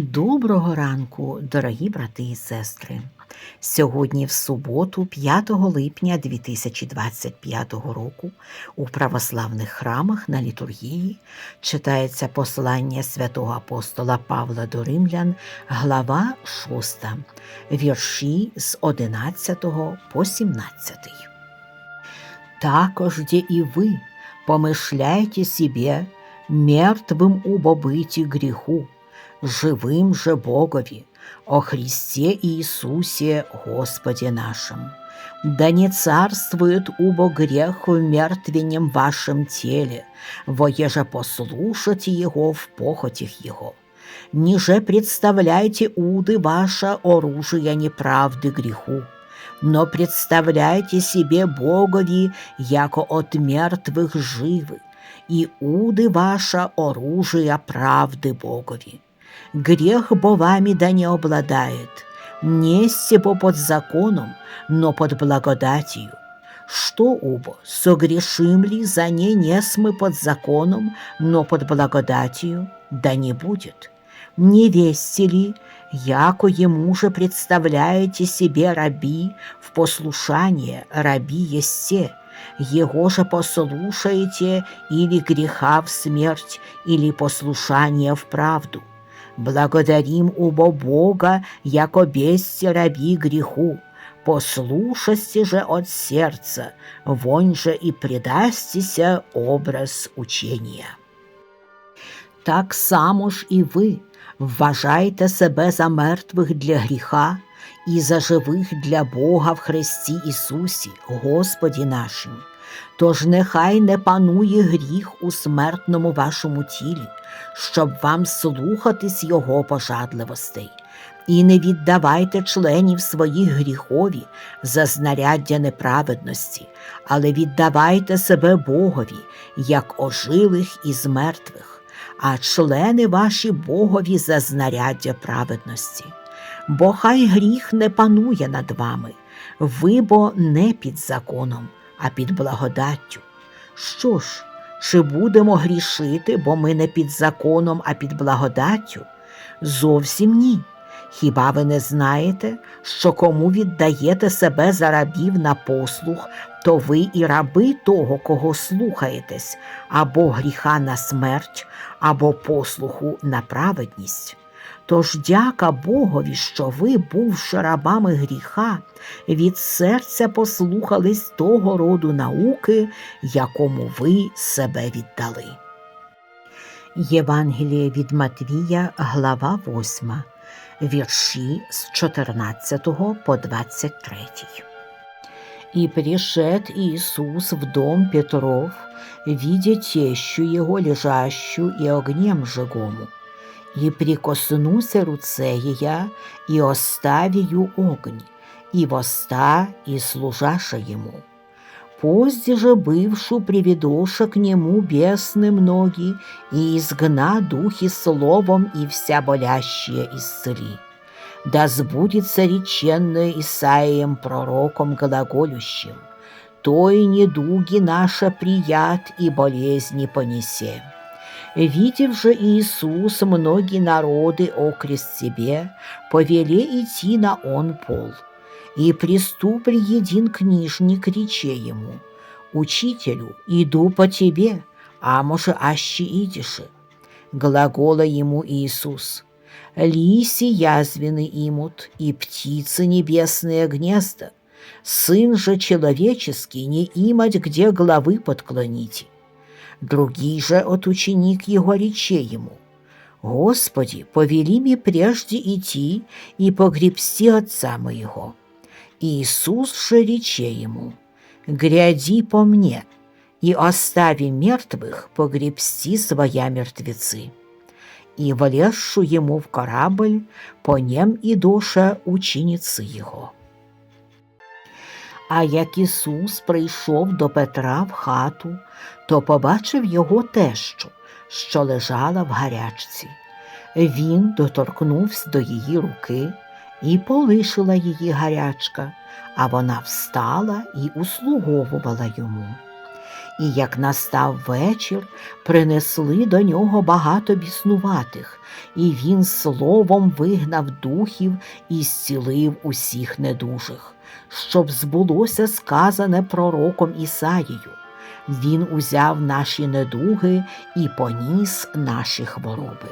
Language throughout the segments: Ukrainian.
Доброго ранку, дорогі брати і сестри. Сьогодні, в суботу, 5 липня 2025 року, у православних храмах на літургії читається послання святого апостола Павла до Римлян, глава 6, вірші з 11 по 17. Також де і ви помишляйте себе мертвим у бобиті гріху, живим же Богові, о Христе Иисусе Господе нашим. Да не царствует убо грех в мертвенем вашем теле, воеже послушайте Его в похотях Его. Ниже представляйте уды ваше оружие неправды греху, но представляйте себе Богови, яко от мертвых живы, и уды ваше оружие правды Богови грех бо вами да не обладает, не бо под законом, но под благодатью. Что убо, согрешим ли за не несмы под законом, но под благодатью, да не будет. Не весте ли, яко ему же представляете себе раби в послушание, раби есте, его же послушаете или греха в смерть, или послушание в правду. Благодарим убо Бога, яко бесте раби греху, послушасти же от сердца, вонь же и предастися образ учения. Так само ж і ви вважайте себе за мертвих для гріха і за живих для Бога в Христі Ісусі, Господі нашим. Тож нехай не панує гріх у смертному вашому тілі, щоб вам слухатись Його пожадливостей, і не віддавайте членів своїх гріхові за знаряддя неправедності, але віддавайте себе Богові, як ожилих із мертвих, а члени ваші Богові за знаряддя праведності. Бо хай гріх не панує над вами, ви бо не під законом а під благодаттю. Що ж, чи будемо грішити, бо ми не під законом, а під благодаттю? Зовсім ні. Хіба ви не знаєте, що кому віддаєте себе за рабів на послух, то ви і раби того, кого слухаєтесь, або гріха на смерть, або послуху на праведність? Тож дяка Богові, що ви, бувши рабами гріха, від серця послухались того роду науки, якому ви себе віддали. Євангеліє від Матвія, глава 8, вірші з 14 по 23. И пришед Иисус в дом Петров, видя тещу его лежащую и огнем жигому, и прикоснуся руце ея, и оставию огонь, и воста, и служаша ему. Позде же бывшу приведоша к нему бесным ноги, и изгна духи словом, и вся болящая исцели. Да сбудется реченное Исаием пророком глаголющим, и недуги наша прият и болезни понесе. Видев же Иисус многие народы окрест себе, повели идти на он пол. И приступил един книжник рече ему, «Учителю, иду по тебе, а може аще идиши». Глагола ему Иисус, «Лиси язвины имут, и птицы небесные гнезда, сын же человеческий не имать где головы подклоните». Другий же от ученик его рече ему, «Господи, повели мне прежде идти и погребсти отца моего». Иисус же рече ему, «Гряди по мне, и остави мертвых погребсти своя мертвецы». И влезшу ему в корабль, по нем и душа ученицы його. А як Ісус прийшов до Петра в хату, то побачив його тещу, що лежала в гарячці. Він доторкнувся до її руки і полишила її гарячка, а вона встала і услуговувала йому. І як настав вечір, принесли до нього багато біснуватих, і він словом вигнав духів і зцілив усіх недужих, щоб збулося сказане пророком Ісаїю. Він узяв наші недуги і поніс наші хвороби.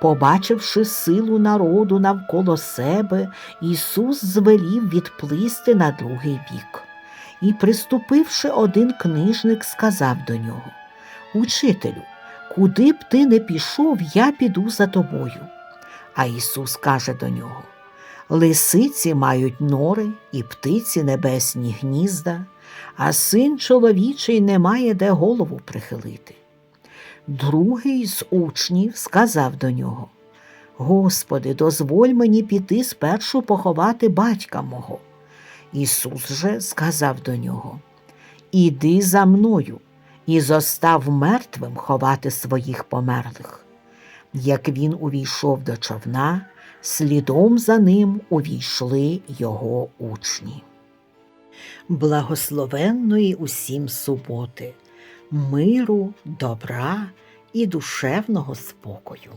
Побачивши силу народу навколо себе, Ісус звелів відплисти на другий бік. І, приступивши, один книжник сказав до нього Учителю, куди б ти не пішов, я піду за тобою. А Ісус каже до нього Лисиці мають нори і птиці небесні гнізда, а син чоловічий не має де голову прихилити. Другий з учнів сказав до нього Господи, дозволь мені піти спершу поховати батька мого. Ісус же сказав до нього Іди за мною і зостав мертвим ховати своїх померлих. Як він увійшов до човна, слідом за ним увійшли його учні. Благословенної усім суботи, миру, добра і душевного спокою.